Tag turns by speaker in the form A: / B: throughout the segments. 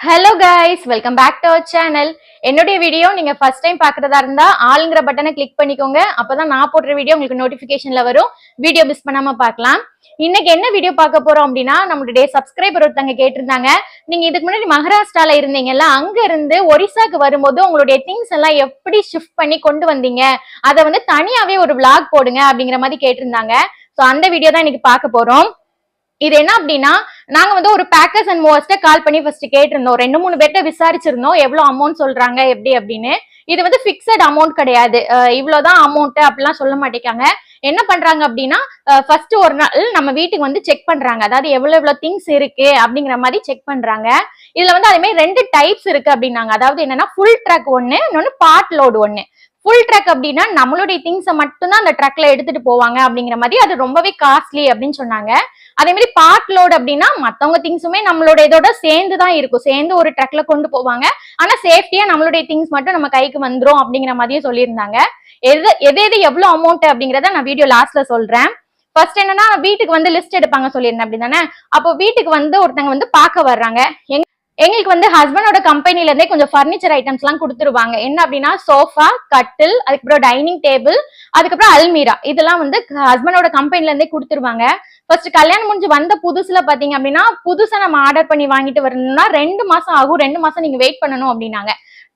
A: Hello guys welcome back to our channel என்னுடைய video நீங்க first time பாக்குறதா இருந்தா ஆளுங்கிற பட்டனை கிளிக் பண்ணிக்கோங்க. அப்பதான் நான் போடுற வீடியோ உங்களுக்கு நோட்டிபிகேஷன்ல வரும். வீடியோ மிஸ் பண்ணாம பார்க்கலாம். இன்னைக்கு என்ன வீடியோ பார்க்க போறோம் அப்படின்னா நம்மளுடைய சப்ஸ்கிரைபர் ஒருத்தங்க கேட்டிருந்தாங்க. நீங்க இதுக்கு முன்னாடி மகாராஷ்டிரால இருந்தீங்கல்ல அங்க இருந்து ஒரிசாக்கு வரும்போது உங்களுடைய திங்ஸ் எல்லாம் எப்படி ஷிஃப்ட் பண்ணி கொண்டு வந்தீங்க? அதை வந்து தனியாவே ஒரு விளாக் போடுங்க அப்படிங்கிற மாதிரி கேட்டிருந்தாங்க. ஸோ அந்த வீடியோ தான் இன்னைக்கு பார்க்க போறோம். இது என்ன அப்படின்னா நாங்க வந்து ஒரு பேக்கர்ஸ் அண்ட் மூவர்ஸ்ட கால் பண்ணி ஃபர்ஸ்ட் கேட்டிருந்தோம். ரெண்டு மூணு பேர்ட்ட விசாரிச்சிருந்தோம். எவ்வளவு அமௌண்ட் சொல்றாங்க எப்படி அப்படின்னு. இது வந்து பிக்சட் அமௌண்ட் கிடையாது. இவ்வளவுதான் அமௌண்ட் அப்படிலாம் சொல்ல மாட்டேங்காங்க. என்ன பண்றாங்க அப்படின்னா ஃபர்ஸ்ட் ஒரு நாள் நம்ம வீட்டுக்கு வந்து செக் பண்றாங்க. அதாவது எவ்வளவு எவ்வளவு திங்ஸ் இருக்கு அப்படிங்கிற மாதிரி செக் பண்றாங்க. இதுல வந்து அதே மாதிரி ரெண்டு டைப்ஸ் இருக்கு அப்படின்னாங்க. அதாவது என்னன்னா ஃபுல் ட்ரக் ஒன்னு இன்னொன்னு பார்ட் லோடு ஒன்னு ஃபுல் ட்ரக் அப்படின்னா நம்மளுடைய திங்ஸை மட்டும்தான் அந்த ட்ரக்ல எடுத்துட்டு போவாங்க அப்படிங்கிற மாதிரி அது ரொம்பவே காஸ்ட்லி அப்படின்னு சொன்னாங்க. அதே மாதிரி பார்ட் லோடு அப்படின்னா மத்தவங்க திங்ஸுமே நம்மளோட இதோட சேர்ந்து தான் இருக்கும். சேர்ந்து ஒரு ட்ரக்ல கொண்டு போவாங்க. ஆனா சேஃப்டியா நம்மளுடைய திங்ஸ் மட்டும் நம்ம கைக்கு வந்துரும் அப்படிங்கிற மாதிரியும் சொல்லியிருந்தாங்க. எது எது எது எவ்வளவு அமௌண்ட் அப்படிங்கிறத நான் வீடியோ லாஸ்ட்ல சொல்றேன். ஃபர்ஸ்ட் என்னன்னா வீட்டுக்கு வந்து லிஸ்ட் எடுப்பாங்க சொல்லியிருந்தேன் அப்படிதானே அப்போ வீட்டுக்கு வந்து ஒருத்தங்க வந்து பார்க்க வர்றாங்க. எங்க எங்களுக்கு வந்து ஹஸ்பண்டோட கம்பெனில இருந்தே கொஞ்சம் ஃபர்னிச்சர் ஐட்டம்ஸ் எல்லாம் கொடுத்துருவாங்க. என்ன அப்படின்னா சோஃபா கட்டில் அதுக்கப்புறம் டைனிங் டேபிள் அதுக்கப்புறம் அல்மீரா இதெல்லாம் வந்து ஹஸ்பண்டோட கம்பெனில இருந்தே கொடுத்துருவாங்க. ஃபர்ஸ்ட் கல்யாணம் முடிஞ்சு வந்த புதுசுல பாத்தீங்க அப்படின்னா புதுசா நம்ம ஆர்டர் பண்ணி வாங்கிட்டு வரணும்னா ரெண்டு மாசம் ஆகும். ரெண்டு மாசம் நீங்க வெயிட் பண்ணணும் அப்படின்னாங்க.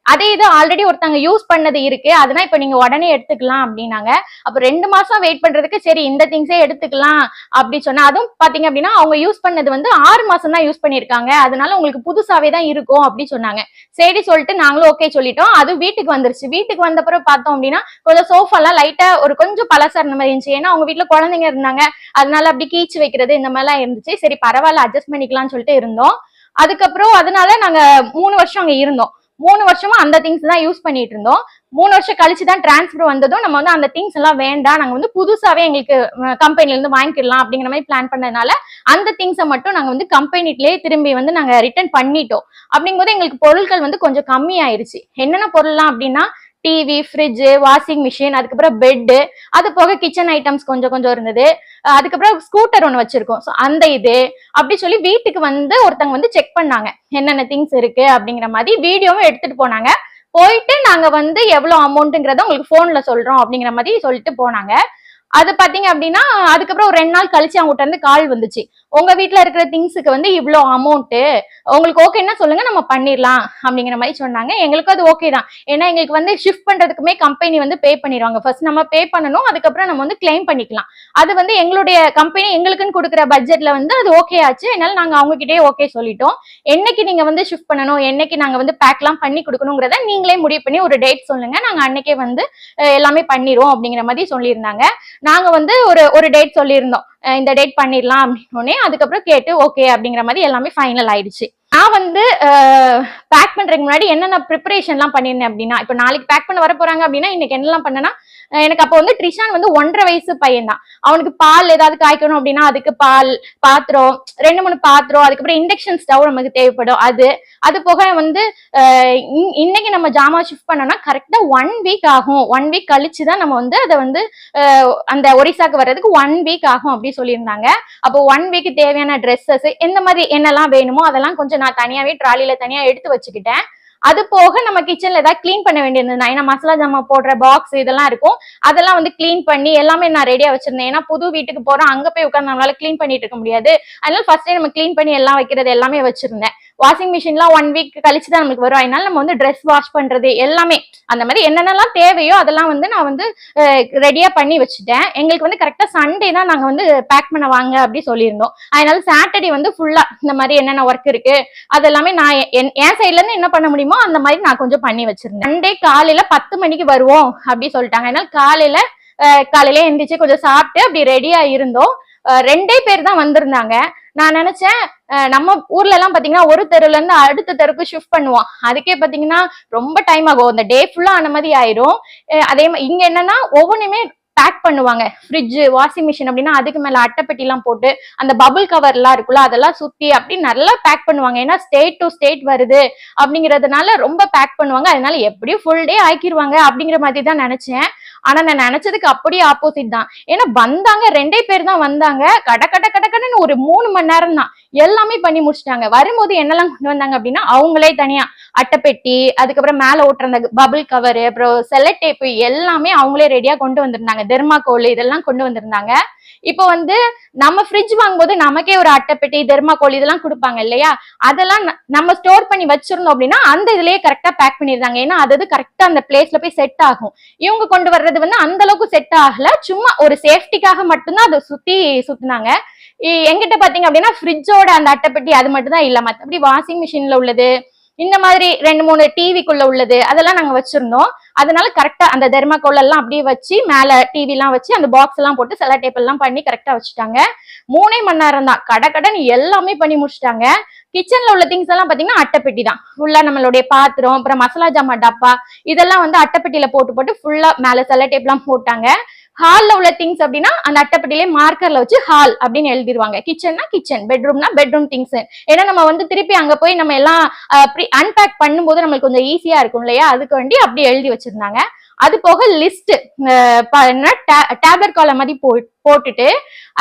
A: அதே இது ஆல்ரெடி ஒருத்தங்க யூஸ் பண்ணது இருக்கு அதனா இப்ப நீங்க உடனே எடுத்துக்கலாம் அப்படின்னாங்க. அப்ப ரெண்டு மாசம் வெயிட் பண்றதுக்கு சரி இந்த திங்ஸே எடுத்துக்கலாம் அப்படி சொன்னா அதுவும் பாத்தீங்க அப்படின்னா அவங்க யூஸ் பண்ணது வந்து ஆறு மாசம் தான் யூஸ் பண்ணிருக்காங்க அதனால உங்களுக்கு புதுசாவே தான் இருக்கும் அப்படி சொன்னாங்க. சரி சொல்லிட்டு நாங்களும் ஓகே சொல்லிட்டோம். அது வீட்டுக்கு வந்துருச்சு. வீட்டுக்கு வந்த பிறகு பார்த்தோம் அப்படின்னா கொஞ்சம் சோஃபா எல்லாம் லைட்டா ஒரு கொஞ்சம் பழசா இருந்த மாதிரி இருந்துச்சு. ஏன்னா அவங்க வீட்டுல குழந்தைங்க இருந்தாங்க. அதனால அப்படி கீச்சு வைக்கிறது இந்த மாதிரிலாம் இருந்துச்சு. சரி பரவாயில்ல அட்ஜஸ்ட் பண்ணிக்கலாம்னு சொல்லிட்டு இருந்தோம். அதுக்கப்புறம் அதனால நாங்க மூணு வருஷம் அங்க இருந்தோம். மூணு வருஷமா அந்த திங்ஸ் தான் யூஸ் பண்ணிட்டு இருந்தோம் மூணு வருஷம் கழிச்சு தான் டிரான்ஸ்ஃபர் வந்ததும் நம்ம வந்து அந்த திங்ஸ் எல்லாம் வேண்டாம். நாங்க வந்து புதுசாவே எங்களுக்கு கம்பெனில இருந்து வாங்கிக்கலாம் அப்படிங்கிற மாதிரி பிளான் பண்ணதுனால அந்த திங்ஸை மட்டும் நாங்க வந்து கம்பெனிலே திரும்பி வந்து நாங்க ரிட்டர்ன் பண்ணிட்டோம். அப்படிங்கும்போது எங்களுக்கு பொருட்கள் வந்து கொஞ்சம் கம்மி ஆயிருச்சு என்னென்ன பொருள்லாம் அப்படின்னா டிவி ஃப்ரிட்ஜ் வாஷிங் மிஷின் அதுக்கப்புறம் பெட்டு அது போக கிச்சன் ஐட்டம்ஸ் கொஞ்சம் கொஞ்சம் இருந்தது. அதுக்கப்புறம் ஸ்கூட்டர் ஒன்று வச்சிருக்கோம். ஸோ அந்த இது அப்படி சொல்லி வீட்டுக்கு வந்து ஒருத்தங்க வந்து செக் பண்ணாங்க. என்னென்ன திங்ஸ் இருக்கு அப்படிங்கிற மாதிரி வீடியோவும் எடுத்துட்டு போனாங்க. போயிட்டு நாங்க வந்து எவ்வளவு அமௌண்ட்டுங்கிறத உங்களுக்கு போன்ல சொல்றோம் அப்படிங்கிற மாதிரி சொல்லிட்டு போனாங்க. அது பாத்தீங்க அப்படின்னா அதுக்கப்புறம் ஒரு ரெண்டு நாள் கழிச்சு அவங்ககிட்ட இருந்து கால் வந்துச்சு. உங்க வீட்டில் இருக்கிற திங்ஸுக்கு வந்து இவ்வளோ அமௌண்ட் உங்களுக்கு ஓகேன்னா சொல்லுங்க நம்ம பண்ணிடலாம் அப்படிங்கிற மாதிரி சொன்னாங்க. எங்களுக்கும் அது ஓகே தான். ஏன்னா எங்களுக்கு வந்து ஷிஃப்ட் பண்றதுக்குமே கம்பெனி வந்து பே பண்ணிடுவாங்க. ஃபர்ஸ்ட் நம்ம பே பண்ணணும் அதுக்கப்புறம் நம்ம வந்து கிளைம் பண்ணிக்கலாம். அது வந்து எங்களுடைய கம்பெனி எங்களுக்குன்னு கொடுக்குற பட்ஜெட்ல வந்து அது ஓகே ஆச்சு. அதனால நாங்க அவங்க கிட்டே ஓகே சொல்லிட்டோம். என்னைக்கு நீங்க வந்து ஷிஃப்ட் பண்ணணும் என்னைக்கு நாங்க வந்து பேக்லாம் பண்ணி கொடுக்கணுங்கிறத நீங்களே முடிவு பண்ணி ஒரு டேட் சொல்லுங்க. நாங்க அன்னைக்கே வந்து எல்லாமே பண்ணிடுவோம் அப்படிங்கிற மாதிரி சொல்லியிருந்தாங்க. நாங்க வந்து ஒரு ஒரு டேட் சொல்லியிருந்தோம். இந்த டேட் பண்ணிடலாம் அப்படின்னு அதுக்கப்புறம் கேட்டு ஓகே அப்படிங்கிற மாதிரி எல்லாமே ஃபைனல் ஆயிடுச்சு. நான் வந்து பேக் பண்றதுக்கு முன்னாடி என்னென்ன ப்ரிப்பரேஷன்லாம் பண்ணியிருந்தேன் அப்படின்னா இப்போ நாளைக்கு பேக் பண்ண வர போறாங்க அப்படின்னா இன்னைக்கு என்னெல்லாம் பண்ணனா எனக்கு அப்போ வந்து ட்ரிஷான் வந்து ஒன்றரை வயசு பையன் தான் அவனுக்கு பால் ஏதாவது காய்க்கணும் அப்படின்னா அதுக்கு பால் பாத்திரம் ரெண்டு மூணு பாத்திரம் அதுக்கப்புறம் இண்டக்ஷன் ஸ்டவ் நமக்கு தேவைப்படும். அது அது போக வந்து இன்- இன்னைக்கு நம்ம ஜாமா ஷிஃப்ட் பண்ணோம்னா கரெக்டா ஒன் வீக் ஆகும். ஒன் வீக் கழிச்சு தான் நம்ம வந்து அதை வந்து அந்த ஒரிசாக்கு வர்றதுக்கு ஒன் வீக் ஆகும் அப்படி சொல்லியிருந்தாங்க. அப்போ ஒன் வீக் தேவையான ட்ரெஸ்ஸஸ் எந்த மாதிரி என்னெல்லாம் வேணுமோ அதெல்லாம் கொஞ்சம் நான் தனியாவே ட்ராலியில தனியா எடுத்து வச்சுக்கிட்டேன். அது போக நம்ம கிச்சன்ல ஏதாவது கிளீன் பண்ண வேண்டியிருந்தது ஏன்னா மசாலா ஜாமான் போடுற பாக்ஸ் இதெல்லாம் இருக்கும். அதெல்லாம் வந்து கிளீன் பண்ணி எல்லாமே நான் ரெடியா வச்சிருந்தேன். ஏன்னா புது வீட்டுக்கு போறோம் அங்க போய் உட்காந்து நம்மளால கிளீன் பண்ணிட்டு இருக்க முடியாது. அதனால ஃபர்ஸ்டே நம்ம க்ளீன் பண்ணி எல்லாம் வைக்கிறது எல்லாமே வச்சிருந்தேன். வாஷிங் மிஷின்லாம் ஒன் வீக் கழிச்சு தான் நமக்கு வரும். அதனால நம்ம வந்து ட்ரெஸ் வாஷ் பண்றது எல்லாமே அந்த மாதிரி என்னென்னலாம் தேவையோ அதெல்லாம் வந்து நான் வந்து ரெடியா பண்ணி வச்சுட்டேன். எங்களுக்கு வந்து கரெக்டா சண்டே தான் நாங்க வந்து பேக் பண்ண வாங்க அப்படி சொல்லியிருந்தோம். அதனால சாட்டர்டே வந்து ஃபுல்லா இந்த மாதிரி என்னென்ன ஒர்க் இருக்கு அதெல்லாமே நான் என் என் சைட்ல இருந்து என்ன பண்ண முடியுமோ அந்த மாதிரி நான் கொஞ்சம் பண்ணி வச்சிருந்தேன். சண்டே காலையில பத்து மணிக்கு வருவோம் அப்படி சொல்லிட்டாங்க. அதனால காலையில காலையில எந்திரிச்சு கொஞ்சம் சாப்பிட்டு அப்படி ரெடியா இருந்தோம். ரெண்டே பேர் தான் வந்திருந்தாங்க. நான் நினைச்சேன் நம்ம ஊர்ல எல்லாம் பாத்தீங்கன்னா ஒரு தெருல இருந்து அடுத்த தெருக்கு ஷிஃப்ட் பண்ணுவோம் அதுக்கே பாத்தீங்கன்னா ரொம்ப டைம் ஆகும். அந்த டே ஃபுல்லா அந்த மாதிரி ஆயிரும். அதே மாதிரி இங்க என்னன்னா ஒவ்வொன்றுமே பேக் பண்ணுவாங்க. ஃப்ரிட்ஜ் வாஷிங் மிஷின் அப்படின்னா அதுக்கு மேல அட்டைப்பெட்டி எல்லாம் போட்டு அந்த பபுள் கவர் எல்லாம் இருக்குல்ல அதெல்லாம் சுத்தி அப்படி நல்லா பேக் பண்ணுவாங்க. ஏன்னா ஸ்டேட் டு ஸ்டேட் வருது அப்படிங்கறதுனால ரொம்ப பேக் பண்ணுவாங்க. அதனால எப்படியும் ஃபுல் டே ஆக்கிருவாங்க அப்படிங்கிற மாதிரி தான் நினைச்சேன். ஆனா நான் நினைச்சதுக்கு அப்படியே ஆப்போசிட் தான். ஏன்னா வந்தாங்க ரெண்டே பேர் தான் வந்தாங்க. கட கட கட கடன்னு ஒரு மூணு மணி நேரம் தான். எல்லாமே பண்ணி முடிச்சிட்டாங்க. வரும்போது என்னெல்லாம் கொண்டு வந்தாங்க அப்படின்னா அவங்களே தனியா அட்டைப்பெட்டி அதுக்கப்புறம் மேல ஓட்டுற அந்த பபுள் கவர் அப்புறம் செல்ல டேப்பு எல்லாமே அவங்களே ரெடியா கொண்டு வந்திருந்தாங்க. தெர்மாக்கோல் இதெல்லாம் கொண்டு வந்திருந்தாங்க. இப்போ வந்து நம்ம ஃப்ரிட்ஜ் வாங்கும்போது நமக்கே ஒரு அட்டைப்பெட்டி தெர்மாக்கோல் இதெல்லாம் கொடுப்பாங்க இல்லையா? அதெல்லாம் ந- நம்ம ஸ்டோர் பண்ணி வச்சிருந்தோம் அப்படின்னா அந்த இதுலயே கரெக்டா பேக் பண்ணிருந்தாங்க. ஏன்னா அது கரெக்டா அந்த பிளேஸ்ல போய் செட் ஆகும். இவங்க கொண்டு வர்றது வந்து அந்த அளவுக்கு செட் ஆகல. சும்மா ஒரு சேஃப்டிக்காக மட்டும்தான் அதை சுத்தி சுத்தினாங்க. எங்கிட்ட பாத்தீங்க அப்படின்னா ஃப்ரிட்ஜோட அந்த அட்டைப்பெட்டி அது மட்டும் தான் இல்ல. மத்தபடி வாஷிங் மிஷின்ல உள்ளது இந்த மாதிரி ரெண்டு மூணு டிவிக்குள்ள உள்ளது அதெல்லாம் நாங்க வச்சிருந்தோம். அதனால கரெக்டா அந்த தெர்மாக்கோல் எல்லாம் அப்படியே வச்சு மேல டிவி எல்லாம் வச்சு அந்த பாக்ஸ் எல்லாம் போட்டு செல டேப் எல்லாம் பண்ணி கரெக்டா வச்சுட்டாங்க. மூணே மணி நேரம் தான். கட கடன் எல்லாமே பண்ணி முடிச்சிட்டாங்க. கிச்சன்ல உள்ள திங்ஸ் எல்லாம் பாத்தீங்கன்னா அட்டைப்பெட்டி தான். ஃபுல்லா நம்மளுடைய பாத்திரம் அப்புறம் மசாலா ஜாமான் டப்பா இதெல்லாம் வந்து அட்டைப்பெட்டியில போட்டு போட்டு ஃபுல்லா மேல செல டேப் எல்லாம் போட்டாங்க. ஹால்ல உள்ள திங்ஸ் அப்படின்னா அந்த அட்டைப்பட்டிலே மார்க்கர்ல வச்சு ஹால் அப்படின்னு எழுதிருவாங்க. கிச்சன்னா கிச்சன் பெட்ரூம்னா பெட்ரூம் திங்ஸ் ஏன்னா நம்ம வந்து திருப்பி அங்க போய் நம்ம எல்லாம் அன்பேக் பண்ணும்போது நம்மளுக்கு கொஞ்சம் ஈஸியா இருக்கும் இல்லையா? அதுக்கு வேண்டி அப்படி எழுதி வச்சிருந்தாங்க. அது போக லிஸ்ட் டேப்லெட் காலம் மாதிரி போ போட்டுட்டு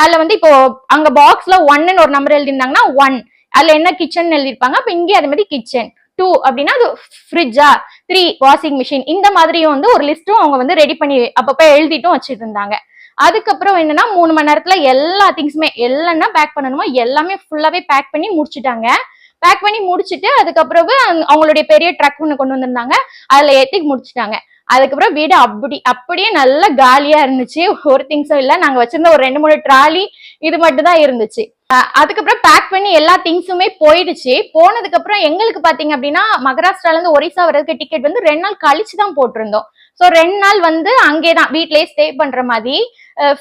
A: அதுல வந்து இப்போ அங்க பாக்ஸ்ல ஒன்னு ஒரு நம்பர் எழுதிருந்தாங்கன்னா ஒன் அதுல என்ன கிச்சன் எழுதிருப்பாங்க அப்ப இங்கே அது மாதிரி கிச்சன் டூ அப்படின்னா அது ஃப்ரிட்ஜா த்ரீ வாஷிங் மிஷின் இந்த மாதிரியும் வந்து ஒரு லிஸ்ட்டும் அவங்க வந்து ரெடி பண்ணி அப்பப்ப எழுதிட்டும் வச்சுட்டு இருந்தாங்க அதுக்கப்புறம் என்னன்னா மூணு மணி நேரத்துல எல்லா திங்ஸுமே எல்லாம் பேக் பண்ணணுமோ எல்லாமே ஃபுல்லாவே பேக் பண்ணி முடிச்சுட்டாங்க. பேக் பண்ணி முடிச்சுட்டு அதுக்கப்புறம் அவங்களுடைய பெரிய ட்ரக் ஒன்று கொண்டு வந்திருந்தாங்க. அதில் ஏற்றி முடிச்சுட்டாங்க. அதுக்கப்புறம் வீடு அப்படி அப்படியே நல்லா காலியா இருந்துச்சு. ஒரு திங்ஸும் இல்லை. நாங்க வச்சிருந்த ஒரு ரெண்டு மூணு ட்ராலி இது மட்டும் தான் இருந்துச்சு அதுக்கப்புறம் பேக் பண்ணி எல்லா திங்ஸுமே போயிடுச்சு. போனதுக்கு அப்புறம் எங்களுக்கு பாத்தீங்க அப்படின்னா மகாராஷ்டிரால இருந்து ஒரிசா வர்றதுக்கு டிக்கெட் வந்து ரெண்டு நாள் கழிச்சு தான் போட்டிருந்தோம். ஸோ ரெண்டு நாள் வந்து அங்கேதான் வீட்லயே ஸ்டே பண்ற மாதிரி.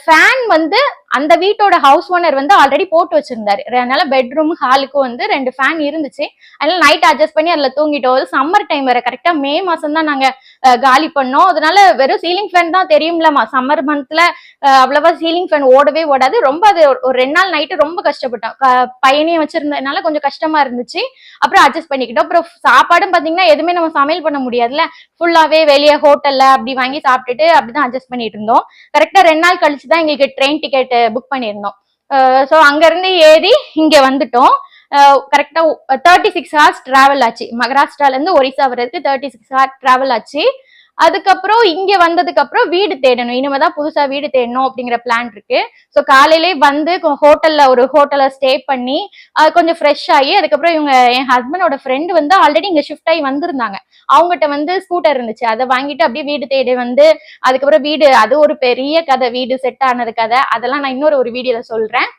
A: ஃபேன் வந்து அந்த வீட்டோட ஹவுஸ் ஓனர் வந்து ஆல்ரெடி போட்டு வச்சிருந்தாரு. அதனால பெட்ரூம் ஹாலுக்கும் வந்து ரெண்டு ஃபேன் இருந்துச்சு. அதனால நைட் அட்ஜஸ்ட் பண்ணி அதுல தூங்கிட்டோம். சம்மர் டைம் வேற. கரெக்டா மே மாசம் தான் நாங்க காலி பண்ணோம். அதனால வெறும் சீலிங் ஃபேன் தான் தெரியும்லமா சம்மர் மந்த்ல அவ்வளவா சீலிங் ஃபேன் ஓடவே ஓடாது. ரொம்ப அது ஒரு- ரெண்டு நாள் நைட்டு ரொம்ப கஷ்டப்பட்டோம். பையனையும் வச்சிருந்ததுனால கொஞ்சம் கஷ்டமா இருந்துச்சு. அப்புறம் அட்ஜஸ்ட் பண்ணிக்கிட்டோம். அப்புறம் சாப்பாடும் பாத்தீங்கன்னா எதுவுமே நம்ம சமையல் பண்ண முடியாதுல்ல. ஃபுல்லாவே வெளியே ஹோட்டல்ல அப்படி வாங்கி சாப்பிட்டுட்டு அப்படிதான் அட்ஜஸ்ட் பண்ணிட்டு இருந்தோம். கரெக்டா ரெண்டு நாள் கழிச்சு தான் எங்களுக்கு ட்ரெயின் டிக்கெட் புக் பண்ணியிருந்தோம். ஸோ அங்கேருந்து ஏறி இங்கே வந்துட்டோம். கரெக்டா தேர்ட்டி சிக்ஸ் ஹவர்ஸ் டிராவல் ஆச்சு. மகாராஷ்டிராலேருந்து ஒரிசா வர்றதுக்கு தேர்ட்டி சிக்ஸ் ஹவர்ஸ் டிராவல் ஆச்சு. அதுக்கப்புறம் இங்க வந்ததுக்கு அப்புறம் வீடு தேடணும். இனிமேதான் புதுசா வீடு தேடணும் அப்படிங்கிற பிளான் இருக்கு. ஸோ காலையிலே வந்து ஹோட்டல்ல ஒரு ஹோட்டல்ல ஸ்டே பண்ணி கொஞ்சம் ஃப்ரெஷ் ஆகி அதுக்கப்புறம் இவங்க என் ஹஸ்பண்டோட ஃப்ரெண்டு வந்து ஆல்ரெடி இங்க ஷிஃப்ட் ஆகி வந்திருந்தாங்க. அவங்ககிட்ட வந்து ஸ்கூட்டர் இருந்துச்சு. அதை வாங்கிட்டு அப்படியே வீடு தேடி வந்து அதுக்கப்புறம் வீடு அது ஒரு பெரிய கதை. வீடு செட் ஆனது கதை. அதெல்லாம் நான் இன்னொரு ஒரு வீடியோல சொல்றேன்.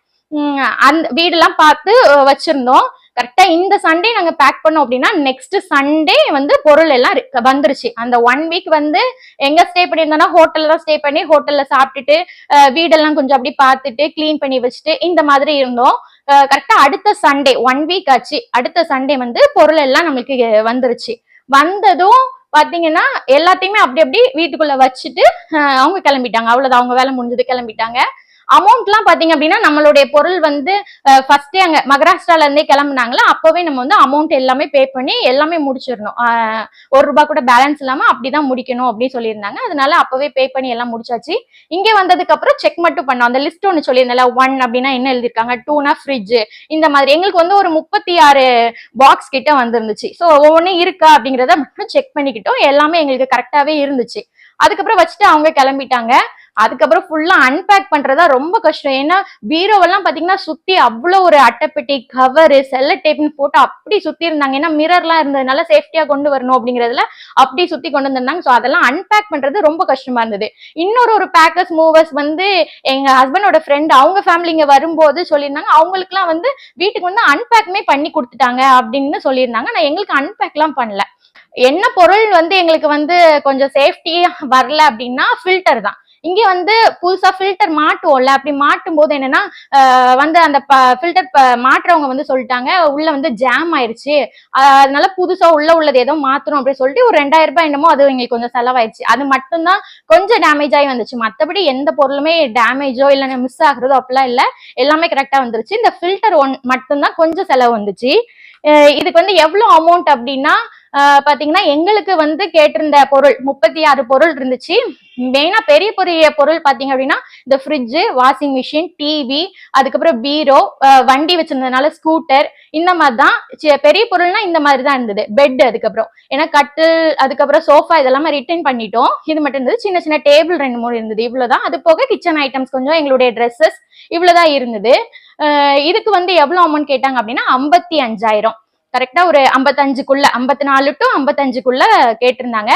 A: அந்த வீடெல்லாம் பார்த்து வச்சிருந்தோம். கரெக்டா இந்த சண்டே நாங்க பேக் பண்ணோம் அப்படின்னா நெக்ஸ்ட் சண்டே வந்து பொருள் எல்லாம் வந்துருச்சு. அந்த ஒன் வீக் வந்து எங்க ஸ்டே பண்ணியிருந்தோம்னா ஹோட்டல்ல தான் ஸ்டே பண்ணி ஹோட்டல்ல சாப்பிட்டுட்டு வீடெல்லாம் கொஞ்சம் அப்படி பார்த்துட்டு க்ளீன் பண்ணி வச்சுட்டு இந்த மாதிரி இருந்தோம். கரெக்டா அடுத்த சண்டே ஒன் வீக் ஆச்சு. அடுத்த சண்டே வந்து பொருள் எல்லாம் நம்மளுக்கு வந்துருச்சு. வந்ததும் பாத்தீங்கன்னா எல்லாத்தையுமே அப்படி அப்படி வீட்டுக்குள்ள வச்சுட்டு அவங்க கிளம்பிட்டாங்க. அவ்வளவுதான். அவங்க வேலை முடிஞ்சது கிளம்பிட்டாங்க. அமௌண்ட்லாம் பாத்தீங்க அப்படின்னா நம்மளுடைய பொருள் வந்து ஃபர்ஸ்டே அங்க மகாராஷ்டிரால இருந்தே கிளம்புனாங்களா அப்பவே நம்ம வந்து அமௌண்ட் எல்லாமே பே பண்ணி எல்லாமே முடிச்சிடணும். ஒரு ரூபாய் கூட பேலன்ஸ் இல்லாம அப்படிதான் முடிக்கணும் அப்படின்னு சொல்லியிருந்தாங்க. அதனால அப்பவே பே பண்ணி எல்லாம் முடிச்சாச்சு. இங்க வந்ததுக்கு அப்புறம் செக் மட்டும் பண்ணோம். அந்த லிஸ்ட் ஒன்று சொல்லியிருந்தேன்ல ஒன் அப்படின்னா என்ன எழுதிருக்காங்க டூனா ஃப்ரிட்ஜ் இந்த மாதிரி. எங்களுக்கு வந்து ஒரு முப்பத்தி ஆறு பாக்ஸ் கிட்ட வந்திருந்துச்சு. ஸோ ஒவ்வொன்றும் இருக்கா அப்படிங்கிறத மட்டும் செக் பண்ணிக்கிட்டோம். எல்லாமே எங்களுக்கு கரெக்டாவே இருந்துச்சு. அதுக்கப்புறம் வச்சுட்டு அவங்க கிளம்பிட்டாங்க. அதுக்கப்புறம் ஃபுல்லா அன்பேக் பண்றதா ரொம்ப கஷ்டம். ஏன்னா பீரோவெல்லாம் பாத்தீங்கன்னா சுத்தி அவ்வளோ ஒரு அட்டைப்பெட்டி கவரு செல்ல டேப்னு போட்டு அப்படி சுத்தி இருந்தாங்க. ஏன்னா மிரர்லாம் இருந்ததுனால சேஃப்டியா கொண்டு வரணும் அப்படிங்கறதுல அப்படி சுத்தி கொண்டு வந்திருந்தாங்க. ஸோ அதெல்லாம் அன்பேக் பண்றது ரொம்ப கஷ்டமா இருந்தது. இன்னொரு ஒரு பேக்கர்ஸ் மூவர்ஸ் வந்து எங்க ஹஸ்பண்டோட ஃப்ரெண்ட் அவங்க ஃபேமிலிங்க வரும்போது சொல்லியிருந்தாங்க. அவங்களுக்குலாம் வந்து வீட்டுக்கு வந்து அன்பேக்குமே பண்ணி கொடுத்துட்டாங்க அப்படின்னு சொல்லியிருந்தாங்க. நான் எங்களுக்கு அன்பேக்லாம் பண்ணல. என்ன பொருள் வந்து எங்களுக்கு வந்து கொஞ்சம் சேஃப்டியா வரல அப்படின்னா ஃபில்டர் தான். இங்க வந்து புதுசா ஃபில்டர் மாட்டுவோம்ல அப்படி மாட்டும் போது என்னன்னா வந்து அந்த ஃபில்டர் மாட்டுறவங்க வந்து சொல்லிட்டாங்க உள்ள வந்து ஜாம் ஆயிருச்சு. அதனால புதுசா உள்ள உள்ளது ஏதோ மாத்தணும் அப்படின்னு சொல்லிட்டு ஒரு ரெண்டாயிரம் ரூபாய் என்னமோ அது எங்களுக்கு கொஞ்சம் செலவாயிடுச்சு அது மட்டும்தான் கொஞ்சம் டேமேஜ் ஆகி வந்துச்சு. மத்தபடி எந்த பொருளுமே டேமேஜோ இல்லைன்னா மிஸ் ஆகுறதோ அப்படிலாம் இல்ல. எல்லாமே கரெக்டா வந்துருச்சு. இந்த ஃபில்டர் ஒன் மட்டும்தான் கொஞ்சம் செலவு வந்துச்சு. இதுக்கு வந்து எவ்வளவு அமௌண்ட் அப்படின்னா பாத்தீங்கன்னா எங்களுக்கு வந்து கேட்டிருந்த பொருள் முப்பத்தி ஆறு பொருள் இருந்துச்சு. மெயினா பெரிய பெரிய பொருள் பாத்தீங்க அப்படின்னா இந்த ஃப்ரிட்ஜு வாஷிங் மிஷின் டிவி அதுக்கப்புறம் பீரோ வண்டி வச்சிருந்ததுனால ஸ்கூட்டர் இந்த மாதிரி தான் பெரிய பொருள்னா இந்த மாதிரி தான் இருந்தது. பெட் அதுக்கப்புறம். ஏன்னா கட்டில் அதுக்கப்புறம் சோஃபா இதெல்லாமே ரிட்டர்ன் பண்ணிட்டோம். இது மட்டும் இருந்தது. சின்ன சின்ன டேபிள் ரெண்டு மூணு இருந்தது. இவ்வளவுதான். அது போக கிச்சன் ஐட்டம்ஸ் கொஞ்சம் எங்களுடைய ட்ரெஸ்ஸஸ் இவ்வளவுதான் இருந்தது. இதுக்கு வந்து எவ்வளவு அமௌண்ட் கேட்டாங்க அப்படின்னா ஐம்பத்தி அஞ்சாயிரம். கரெக்டா ஒரு ஐம்பத்தஞ்சுக்குள்ள ஐம்பத்தி நாலு டு ஐம்பத்தஞ்சுக்குள்ள கேட்டிருந்தாங்க.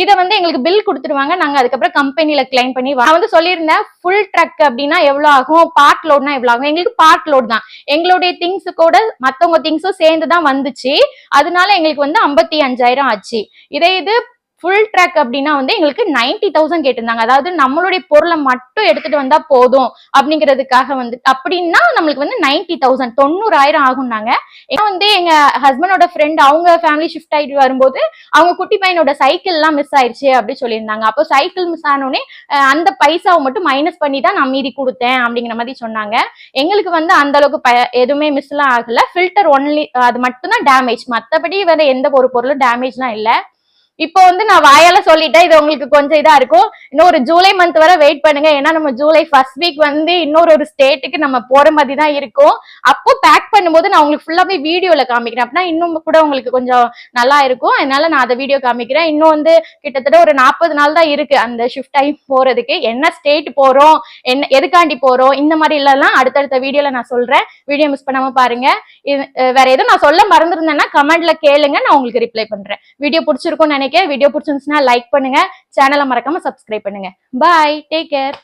A: இதை வந்து எங்களுக்கு பில் கொடுத்துருவாங்க நாங்க அதுக்கப்புறம் கம்பெனில கிளைம் பண்ணி நான் வந்து சொல்லியிருந்தேன் ஃபுல் ட்ரக் அப்படின்னா எவ்வளவு ஆகும்? பார்ட் லோட்னா எவ்வளவு ஆகும்? எங்களுக்கு பார்ட் லோட் தான். எங்களுடைய திங்ஸ் கூட மத்தவங்க திங்ஸும் சேர்ந்து தான் வந்துச்சு. அதனால எங்களுக்கு வந்து ஐம்பத்தி அஞ்சாயிரம் ஆச்சு. இதே இது ஃபுல் ட்ராக் அப்படின்னா வந்து எங்களுக்கு நைன்டி தௌசண்ட் கேட்டிருந்தாங்க. அதாவது நம்மளுடைய பொருளை மட்டும் எடுத்துட்டு வந்தா போதும் அப்படிங்கிறதுக்காக வந்து அப்படின்னா நம்மளுக்கு வந்து நைன்டி தௌசண்ட் தொண்ணூறாயிரம் ஆகும்னாங்க. ஏன்னா வந்து எங்க ஹஸ்பண்டோட ஃப்ரெண்ட் அவங்க ஃபேமிலி ஷிஃப்ட் ஆயிட்டு வரும்போது அவங்க குட்டி பையனோட சைக்கிள் எல்லாம் மிஸ் ஆயிடுச்சு அப்படி சொல்லியிருந்தாங்க. அப்போ சைக்கிள் மிஸ் ஆனோடனே அந்த பைசாவை மட்டும் மைனஸ் பண்ணி தான் நான் மீதி கொடுத்தேன் அப்படிங்கிற மாதிரி சொன்னாங்க. எங்களுக்கு வந்து அந்த அளவுக்கு ப- எதுவுமே மிஸ் எல்லாம் ஆகல. ஃபில்டர் ஒன்லி அது மட்டும் தான் டேமேஜ் மற்றபடி வேற எந்த ஒரு பொருளும் டேமேஜ்லாம் இல்லை. இப்போ வந்து நான் வாயால சொல்லிட்டேன் இது உங்களுக்கு கொஞ்சம் இதா இருக்கும். இன்னும் ஒரு ஜூலை மந்த் வரை வெயிட் பண்ணுங்க. ஏன்னா நம்ம ஜூலை ஃபர்ஸ்ட் வீக் வந்து இன்னொரு ஒரு ஸ்டேட்டுக்கு நம்ம போற மாதிரி தான் இருக்கும். அப்போ பேக் பண்ணும்போது நான் உங்களுக்கு ஃபுல்லாவே வீடியோல காமிக்கிறேன். அப்படின்னா இன்னும் கூட உங்களுக்கு கொஞ்சம் நல்லா இருக்கும். அதனால நான் அதை வீடியோ காமிக்கிறேன். இன்னும் வந்து கிட்டத்தட்ட ஒரு நாற்பது நாள் தான் இருக்கு அந்த ஷிஃப்ட் டைம் போறதுக்கு. என்ன ஸ்டேட் போறோம் என்ன எதுக்காண்டி போறோம் இந்த மாதிரி எல்லாம் அடுத்தடுத்த வீடியோல நான் சொல்றேன். வீடியோ மிஸ் பண்ணாம பாருங்க. இது வேற எதுவும் நான் சொல்ல மறந்துருந்தேன்னா கமெண்ட்ல கேளுங்க. நான் உங்களுக்கு ரிப்ளை பண்றேன். வீடியோ பிடிச்சிருக்கும் நினைக்கிறேன். நினைக்கிறேன் வீடியோ பிடிச்சிருந்துச்சுன்னா லைக் பண்ணுங்க சேனலை மறக்காம சப்ஸ்கிரைப் பண்ணுங்க பாய் டேக் கேர்